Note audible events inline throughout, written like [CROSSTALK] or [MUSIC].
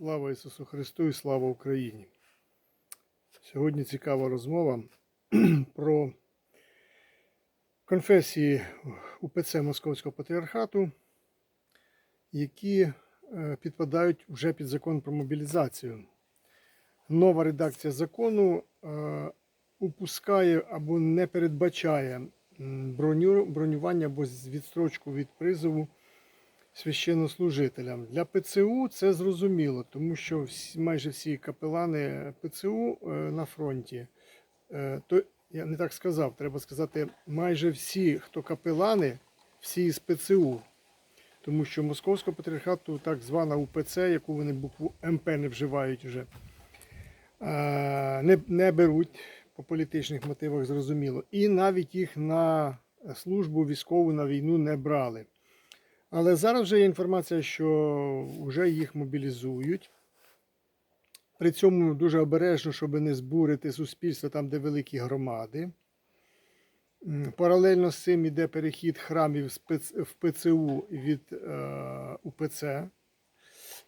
Слава Ісусу Христу і слава Україні! Сьогодні цікава розмова [CLEARS THROAT] про конфесії УПЦ Московського патріархату, які е, підпадають вже під закон про мобілізацію. Нова редакція закону е, упускає або не передбачає бронювання або відстрочку від призову священнослужителям. Для ПЦУ це зрозуміло, тому що всі, майже всі капелани ПЦУ е, на фронті. Е, то я не так сказав, треба сказати, майже всі, хто капелани, всі з ПЦУ. Тому що Московського патріархату, так звана УПЦ, яку вони букву МП не вживають вже, е, не, не беруть по політичних мотивах, зрозуміло. І навіть їх на службу військову на війну не брали. Але зараз вже є інформація, що вже їх мобілізують. При цьому дуже обережно, щоб не збурити суспільство там, де великі громади. Паралельно з цим іде перехід храмів в ПЦУ від е, УПЦ.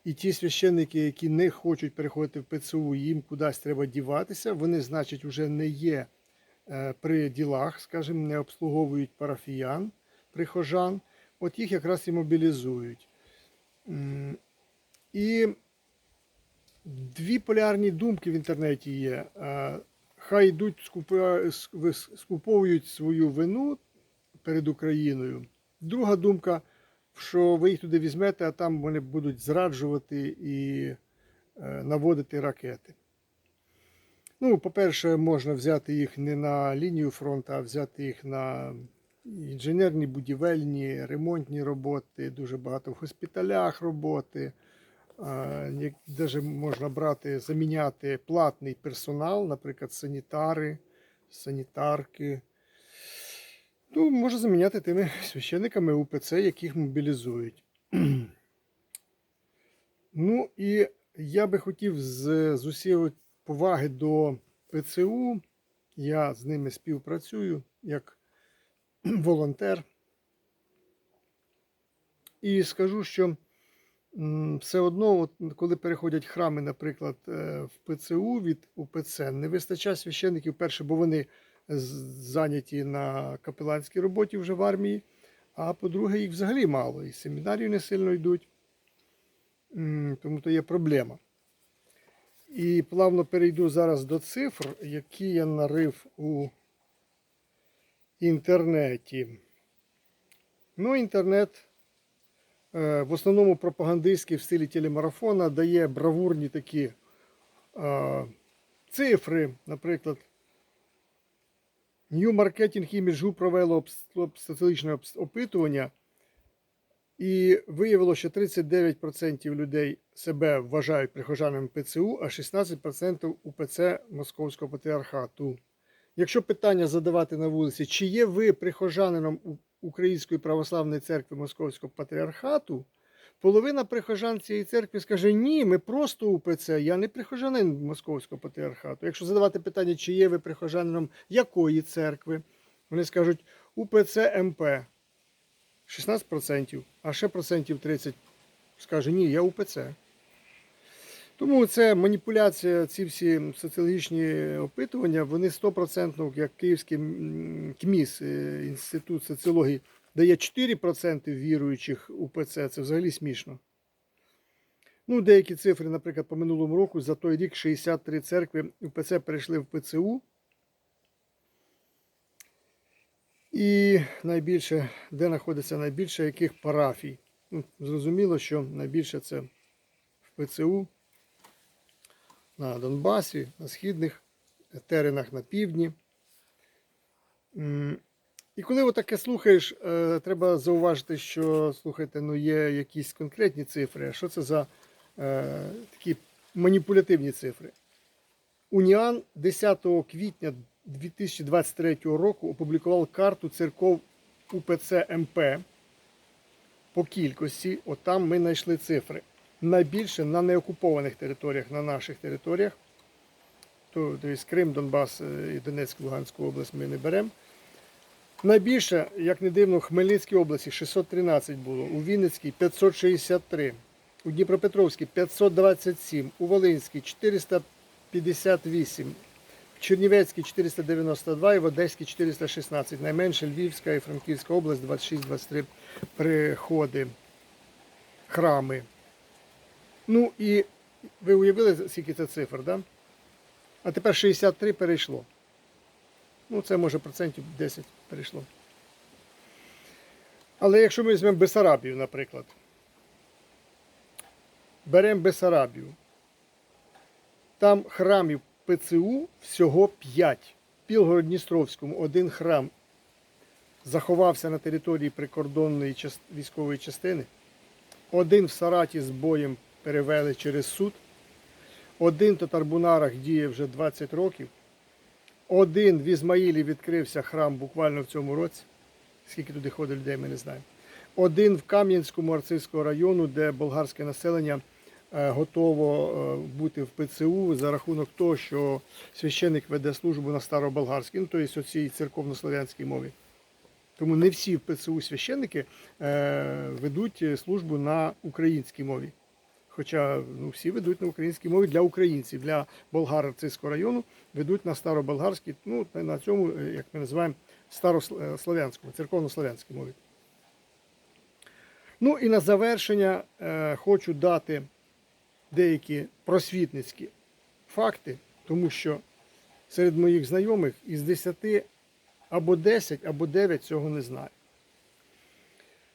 І ті священники, які не хочуть переходити в ПЦУ, їм кудись треба діватися. Вони, значить, вже не є е, при ділах, скажімо, не обслуговують парафіян, прихожан. От їх якраз і мобілізують. І дві полярні думки в інтернеті є. Хай йдуть, скуповують свою вину перед Україною. Друга думка, що ви їх туди візьмете, а там вони будуть зраджувати і е, наводити ракети. Ну, по-перше, можна взяти їх не на лінію фронту, а взяти їх на інженерні, будівельні, ремонтні роботи, дуже багато в госпіталях роботи. Навіть можна брати, заміняти платний персонал, наприклад, санітари, санітарки. Ну, можна заміняти тими священниками УПЦ, яких мобілізують. [CLEARS THROAT] Ну і я би хотів з, з усієї поваги до ПЦУ, я з ними співпрацюю як [CLEARS THROAT] волонтер. І скажу, що все одно, от, коли переходять храми, наприклад, е, в ПЦУ від УПЦ, не вистачає священників, перше, бо вони зайняті на капеланській роботі вже в армії, а по-друге, їх взагалі мало, і семінарію не сильно йдуть, тому то є проблема. І плавно перейду зараз до цифр, які я нарив у інтернеті. Ну, інтернет е, в основному пропагандистський в стилі телемарафона дає бравурні такі е, цифри. Наприклад, New Marketing Image Group провело статистичне опитування, і виявило, що 39% людей себе вважають прихожанами ПЦУ, а 16% УПЦ Московського патріархату. Якщо питання задавати на вулиці, чи є ви прихожанином Української православної церкви Московського патріархату, половина прихожан цієї церкви скаже: ні, ми просто УПЦ, я не прихожанин Московського патріархату. Якщо задавати питання, чи є ви прихожанином якої церкви, вони скажуть УПЦ МП 16%, а ще процентів 30 скаже, ні, я УПЦ. Тому це маніпуляція, ці всі соціологічні опитування, вони 100%, як Київський КМІС, е, Інститут соціології, дає 4% віруючих УПЦ, це взагалі смішно. Ну, деякі цифри, наприклад, по минулому року за той рік 63 церкви УПЦ перейшли в ПЦУ. І найбільше, де знаходиться найбільше яких парафій. Ну, зрозуміло, що найбільше це в ПЦУ на Донбасі, на східних теренах на півдні. І коли отаке слухаєш, е, треба зауважити, що слухайте, ну є якісь конкретні цифри. А що це за е, такі маніпулятивні цифри? Уніан 10 квітня 2023 року опублікував карту церков УПЦ МП по кількості. От там ми знайшли цифри. Найбільше на неокупованих територіях, на наших територіях. То, тобто Крим, Донбас е, і Донецьк, Луганську область ми не беремо. Найбільше, як не дивно, в Хмельницькій області 613 було, у Вінницькій 563, у Дніпропетровській 527, у Волинській 458, в Чернівецькій 492 і в Одеській 416. Найменше Львівська і Франківська область 26-23 приходи, храми. Ну і ви уявили, скільки це цифр, да? А тепер 63 перейшло. Ну, це може процентів 10 перейшло. Але якщо ми візьмемо Бесарабію, наприклад, беремо Бесарабію, там храмів ПЦУ всього 5. В Білгород-Дністровському один храм заховався на території прикордонної військової частини. Один в Сараті з боєм перевели через суд. Один Татарбунарах діє вже 20 років. Один в Ізмаїлі відкрився храм буквально в цьому році. Скільки туди ходить людей, ми не знаємо. Один в Кам'янському Арцизького району, де болгарське населення е, готово е, бути в ПЦУ за рахунок того, що священик веде службу на староболгарській, ну тобто цій церковно-слов'янській мові. Тому не всі в ПЦУ священники е, ведуть службу на українській мові. Хоча ну, всі ведуть на українській мові для українців, для болгар Арцизького району ведуть на староболгарській, ну на цьому, е, як ми називаємо, старослов'янському, церковно-слов'янській мові. Ну і на завершення е, хочу дати деякі просвітницькі факти, тому що серед моїх знайомих із 10 або 10, або 9 цього не знаю.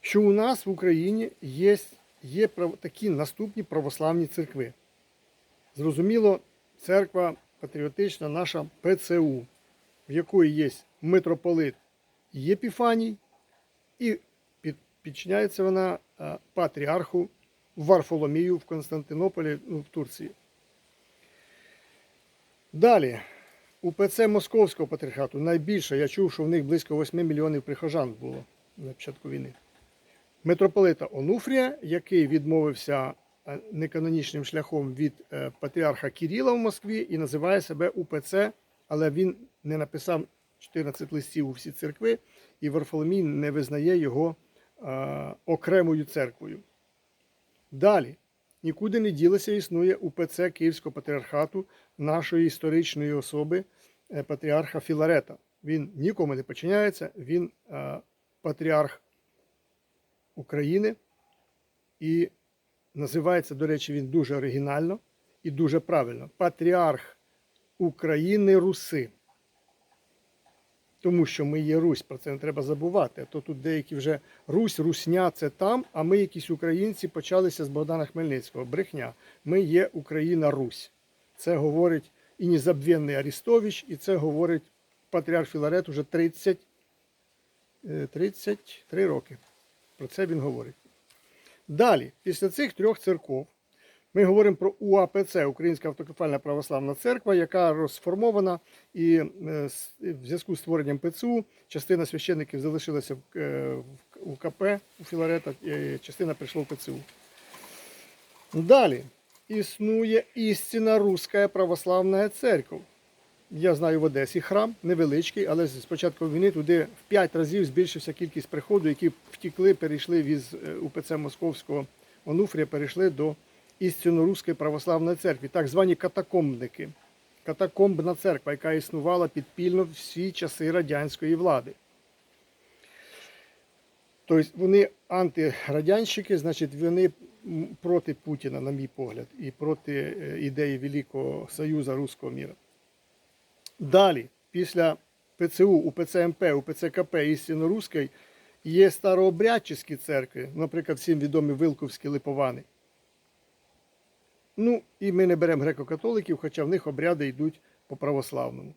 Що у нас в Україні є, є такі наступні православні церкви. Зрозуміло, церква патріотична наша ПЦУ, в якої є митрополит Єпіфаній, і підчиняється вона патріарху Варфоломію в Константинополі, ну, в Турції. Далі, у ПЦ Московського патріархату найбільше, я чув, що в них близько 8 мільйонів прихожан було на початку війни. Митрополита Онуфрія, який відмовився е, неканонічним шляхом від е, патріарха Кіріла в Москві і називає себе УПЦ, але він не написав 14 листів у всі церкви, і Варфоломій не визнає його е, окремою церквою. Далі, нікуди не ділося існує УПЦ Київського патріархату нашої історичної особи патріарха Філарета. Він нікому не подчиняється, він патріарх України і називається, до речі, він дуже оригінально і дуже правильно. Патріарх України Руси. Тому що ми є Русь, про це не треба забувати. То тут деякі вже Русь, Русня це там, а ми якісь українці почалися з Богдана Хмельницького. Брехня. Ми є Україна Русь. Це говорить і незабвенний Арістович, і це говорить патріарх Філарет уже 30, е, 33 роки. Про це він говорить. Далі, після цих трьох церков, ми говоримо про УАПЦ, Українська автокефальна православна церква, яка розформована і е, в зв'язку з створенням ПЦУ частина священників залишилася е, в УКП у Філарета, частина прийшла в ПЦУ. Далі існує істинна руська православна церква. Я знаю в Одесі храм невеличкий, але з початку війни туди в 5 разів збільшився кількість приходу, які втікли, перейшли від е, УПЦ Московського Онуфрія, перейшли до істинно руської православної церкви, так звані катакомбники. Катакомбна церква, яка існувала підпільно всі часи радянської влади. Тобто вони антирадянщики, значить, вони проти Путіна, на мій погляд, і проти е, ідеї Великого Союзу Руського міра. Далі, після ПЦУ, УПЦ МП, УПЦ КП істинно руської, є старообрядчі церкви, наприклад, всім відомі Вилковські Липовани. Ну, і ми не беремо греко-католиків, хоча в них обряди йдуть по православному.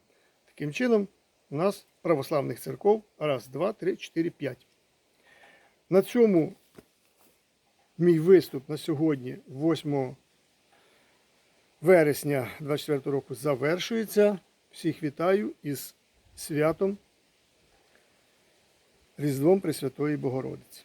Таким чином, у нас православних церков раз, два, три, чотири, п'ять. На цьому мій виступ на сьогодні, 8 вересня 24 року, завершується. Всіх вітаю із святом Різдвом Пресвятої Богородиці.